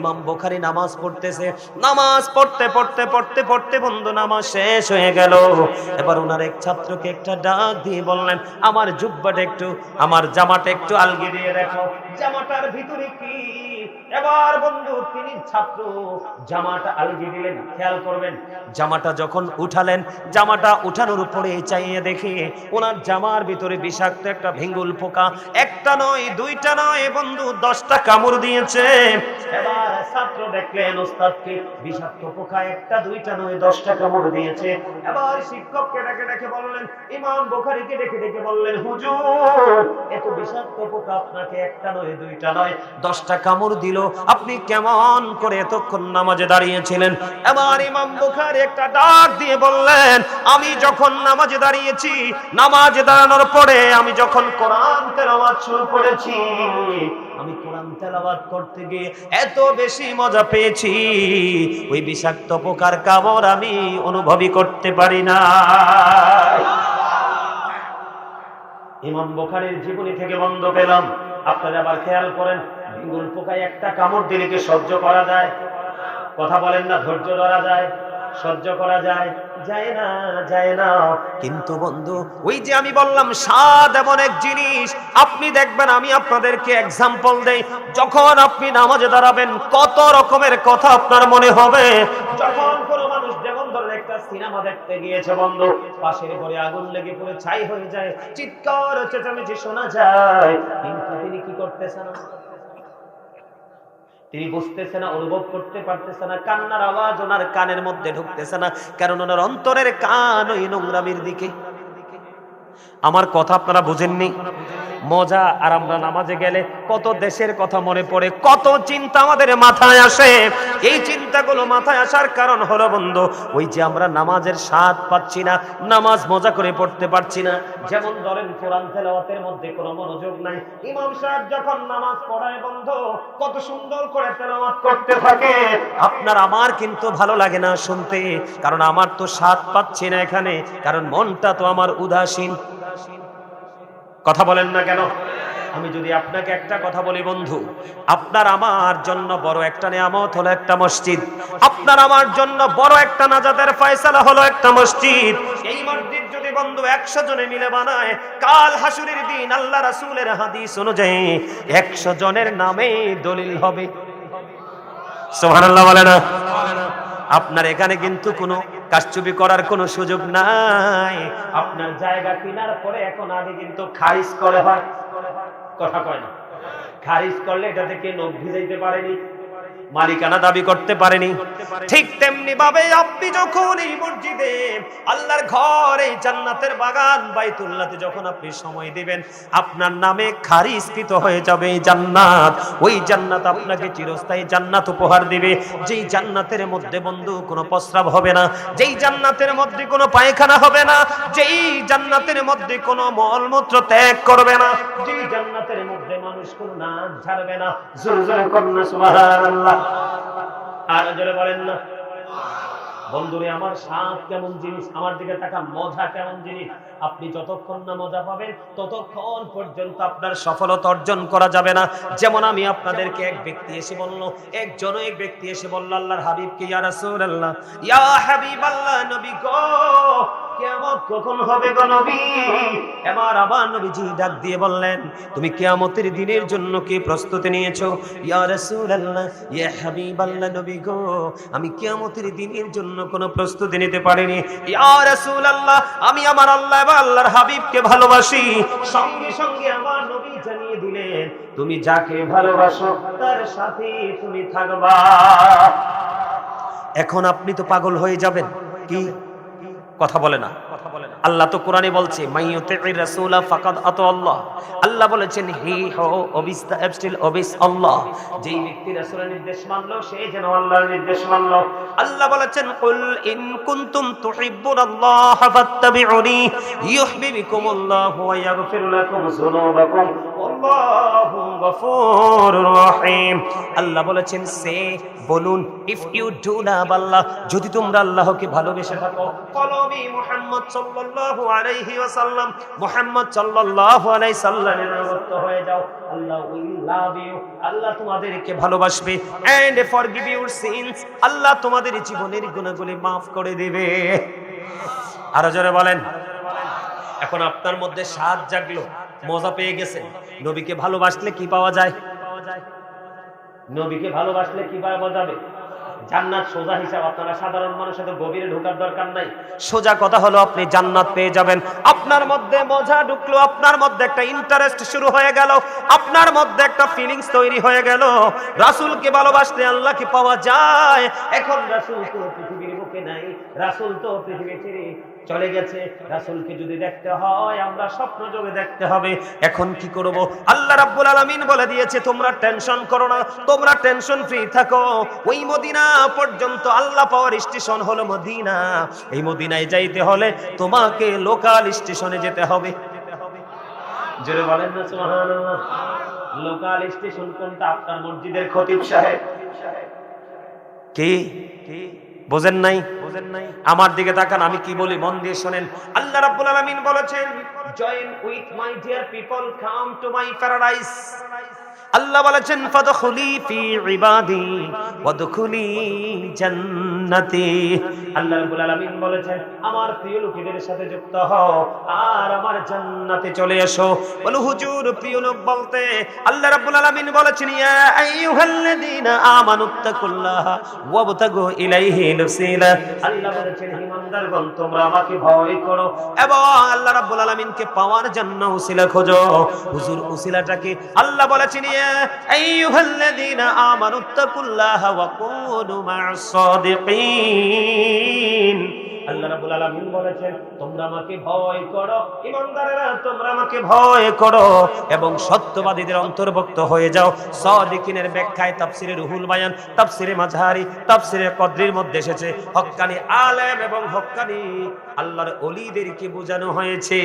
ইমাম বোখারি নামাজ পড়তেছে। নামাজ পড়তে পড়তে পড়তে পড়তে বন্ধু, নামাজ শেষ হয়ে গেল। এবার ওনার এক ছাত্রকে একটা ডাক দিয়ে বললেন, আমার জুব্বাটা একটু, আমার জামাটা একটু আলগি দিয়ে দেখো। জামাটার ভিতরে কি এবার বন্ধু, তিনি ছাত্র, জামাটা আলগি দিলেন, খেয়াল করবেন, জামাটা যখন উঠালেন, জামাটা উঠানোর উপরে চাইয়ে দেখে ওনার জামার ভিতরে বিষাক্ত একটা ভেঙ্গুল পোকা, একটা নয়, দুইটা নয়, বন্ধু, দশটা কামড় দিয়েছে। এবার ছাত্র দেখলেন, ওস্তাদকে বিষাক্ত পোকা একটা, দুইটা নয়, দশটা কামড় দিয়েছে। এবার শিক্ষককে ডেকে ডেকে বললেন, ইমাম বোখারিকে ডেকে ডেকে বললেন, হুজুর আপনাকে একটা নয়, দুইটা নয়, দশটা কামড় দিল। আপনি কেমন করে এতক্ষণ নামাজে দাঁড়িয়েছিলেন? এবার ইমাম বুখারী একটা ডাক দিয়ে বললেন, আমি যখন নামাজে দাঁড়িয়েছি, নামাজে দাঁড়ানোর পরে আমি যখন কোরআন তেলাওয়াত শুরু করেছি, আমি কোরআন তেলাওয়াত করতে গিয়ে এত বেশি মজা পেয়েছি। ওই বিষাক্ত পোকার কামড় আমি অনুভবই করতে পারি না ইমাম বুখারীর জীবনী থেকে বন্ধ পেলাম। আপনারা আবার খেয়াল করেন, বেঙ্গল পোকায় একটা কামড় দিলে সহ্য করা যায়? কথা বলেন না, ধৈর্য ধরা যায়, সহ্য করা যায়। যায় না যায় না। কিন্তু বন্ধু, ওই যে আমি বললাম, স্বাদ এমন এক জিনিস, আপনি দেখবেন, আমি আপনাদেরকে এক্সাম্পল দেই। যখন আপনি নামাজে দাঁড়াবেন, কত রকমের কথা আপনার মনে হবে। যখন কোনো মানুষ যেমন ধরেন একটা সিনেমা দেখতে গিয়েছে বন্ধু। পাশের ঘরে আগুন লেগে পড়ে ছাই হয়ে যায়। চিৎকার, চেঁচামেচি শোনা যায়। কিন্তু তিনি কি করতেছে না? তিনি বুঝতেছে না, অনুভব করতে পারতেছে না, কান্নার আওয়াজ ওনার কানের মধ্যে ঢুকতেছে না। কারণ ওনার অন্তরের কান ওই নোংরামির দিকে। আমার কথা আপনারা বুঝেননি? মজা আর আমরা নামাজে গেলে কত দেশের কথা মনে পড়ে, কত চিন্তা আমাদের মাথায় আসে। এই চিন্তাগুলো মাথায় আসার কারণ হলো বন্ধু, ওই যে আমরা নামাজের স্বাদ পাচ্ছি না, নামাজ মজা করে পড়তে পারছি না। যেমন ধরেন কোরআন তেলাওয়াতের মধ্যে কোনো মনোযোগ নাই, ইমাম সাহেব যখন নামাজ পড়ায় বন্ধ, কত সুন্দর করে তেলাওয়াত করতে থাকে। আপনার আমার কিন্তু ভালো লাগে না শুনতে, কারণ আমার তো স্বাদ পাচ্ছি না এখানে, কারণ মনটা তো আমার উদাসীন। কথা বলেন না কেন? আমি যদি আপনাকে একটা কথা বলি বন্ধু, আপনার আমার জন্য বড় একটা নিয়ামত হলো একটা মসজিদ। আপনার আমার জন্য বড় একটা নাজাদের ফয়সালা হলো একটা মসজিদ। এই মসজিদ যদি বন্ধু একশো জনে মিলে বানায়, কাল হাসুরের দিন আল্লাহ রাসূলের হাদিস অনুযায়ী একশো জনের নামে দলিল হবে। সুবহানাল্লাহ বলে না? আপনার এখানে কিন্তু কোনো কাজচুপি করার কোনো সুযোগ নাই। আপনার জায়গা কেনার পরে এখন আগে কিন্তু খারিজ করে হয়। কথা কয় না। খারিজ করলে এটা থেকে লোক ভিজাইতে পারেনি? মালিকানা দাবি করতে পারেনি। ঠিক তেমনি ভাবে আপনি যখন এই মসজিদে আল্লাহর ঘর, এই জান্নাতের বাগান, বাইতুল্লাহতে যখন আপনি সময় দিবেন, আপনার নামে খারিজকৃত হয়ে যাবে এই জান্নাত। ওই জান্নাত আপনাকে চিরস্থায়ী জান্নাত উপহার দিবে। যেই জান্নাতের মধ্যে বন্ধু কোনো প্রস্রাব হবে না, যেই জান্নাতের মধ্যে কোনো পায়খানা হবে না, যেই জান্নাতের মধ্যে কোনো মলমূত্র ত্যাগ করবে না, যেই জান্নাতের মধ্যে মানুষ কোনো নাচ ঝাড়বে না। জোরে জোরে করুন সুবহানাল্লাহ। মজা পাবেন, ততক্ষণ পর্যন্ত আপনার সফলতা অর্জন করা যাবে না। যেমন আমি আপনাদেরকে এক ব্যক্তি এসে বলল একজন এক ব্যক্তি এসে বলল, আল্লাহর হাবিবকে ইয়া রাসূলুল্লাহ? ইয়া হাবিবাল্লাহ, নবী কিয়ামত কখন আমি আমার আল্লাহ এবং আল্লাহর হাবিবকে ভালোবাসি। সঙ্গে সঙ্গে আমার নবী জানিয়ে দিলেন, তুমি যাকে ভালোবাসো, তার সাথে তুমি থাকবা। এখন আপনি তো পাগল হয়ে যাবেন, কি কথা বলে না। আল্লাহ তো কোরআনে বলছে আল্লাহ। বলেছেন, হি অবিস আল্লাহ। যেই ব্যক্তি রাসূলের নির্দেশ মানলো, সে যেন আল্লাহর নির্দেশ আল্লাহ বলেছেন, কুল ইন কুনতুম ফাত্তাবিউনি ওয়া লাকুম যুনুবাকুম। আল্লাহু আল্লাহ বলেছেন, সে বলুন ইফ ইউ ডু লাভ আল্লাহ যদি তোমরা আল্লাহকে ভালোবেসে থাকো হয়ে যাও। আল্লাহ তোমাদের জীবনের গুনাহগুলি maaf করে দিবে। আরও জোরে বলেন। এখন আপনার মধ্যে স্বাদ জাগলো। মজা পেয়ে গেছে। নবীকে ভালোবাসলে কি পাওয়া যায়? নবীকে ভালোবাসলে কি পাওয়া যাবে? জান্নাত সোজা হিসাব আপনারা সাধারণ মানুষের গভীরে ঢোকার দরকার নাই। সোজা কথা হলো, আপনি জান্নাত পেয়ে যাবেন। আপনার মধ্যে মজা ঢুকলো, আপনার মধ্যে একটা ইন্টারেস্ট শুরু হয়ে গেল, আপনার মধ্যে একটা ফিলিংস তৈরি হয়ে গেল। রাসূলকে ভালোবাসলে আল্লাহকে পাওয়া যায়। এখন রাসূল পৃথিবীর বুকে নাই। রাসূল তো পৃথিবী ছেড়ে চলে গেছে। রাসূলকে যদি দেখতে হয়, আমরা স্বপ্ন যোগে দেখতে হবে। এখন কি করব? আল্লাহ রাব্বুল আলামিন বলে দিয়েছে, তোমরা টেনশন করো না, তোমরা টেনশন ফ্রি থাকো। ওই মদিনা পর্যন্ত আল্লাহ পাওয়ার স্টেশন হলো মদিনা। এই মদিনায় যাইতে হলে তোমাকে লোকাল স্টেশনে যেতে হবে। জোরে বলেন না, সুবহানাল্লাহ। লোকাল স্টেশন কোনটা? আপনার মসজিদের খতিব সাহেব। কি? কি? বোঝেন নাই? বোঝেন নাই আমার দিকে তাকান, আমি কি বলি? মন দিয়ে শোনেন। আল্লাহ রাব্বুল আলামিন বলেছেন join with my dear people come to my paradise আল্লাহ বলেছেন ফি ইবাদি, ওয়াদখুলি আল্লাহ রাব্বুল আলামিন বলেছেন, আমার প্রিয় লোকেদের সাথে যুক্ত হও আর আমার জান্নাতে চলে এসো। হুজুর, প্রিয় লোক বলতে, আল্লাহ রাব্বুল আলামিন বলেছেন, ইয়া আল্লাহ বলেছেন তোমরা আমাকে ভয় করো এবং আল্লাহ রাব্বুল আলামিনকে পাওয়ার জন্য উসিলা খোঁজো। হুজুর উসিলাটাকে আল্লাহ বলেছেন এবং সত্যবাদীদের অন্তর্ভুক্ত হয়ে যাও। সাদিকিনের ব্যাখ্যায় তাফসিরে রুহুল বায়ান, তাফসিরে মাঝহারি, তাফসিরে কদরির মধ্যে এসেছে হক্কানি আলেম এবং হক্কানি আল্লাহর ওলিদেরকে বোঝানো হয়েছে।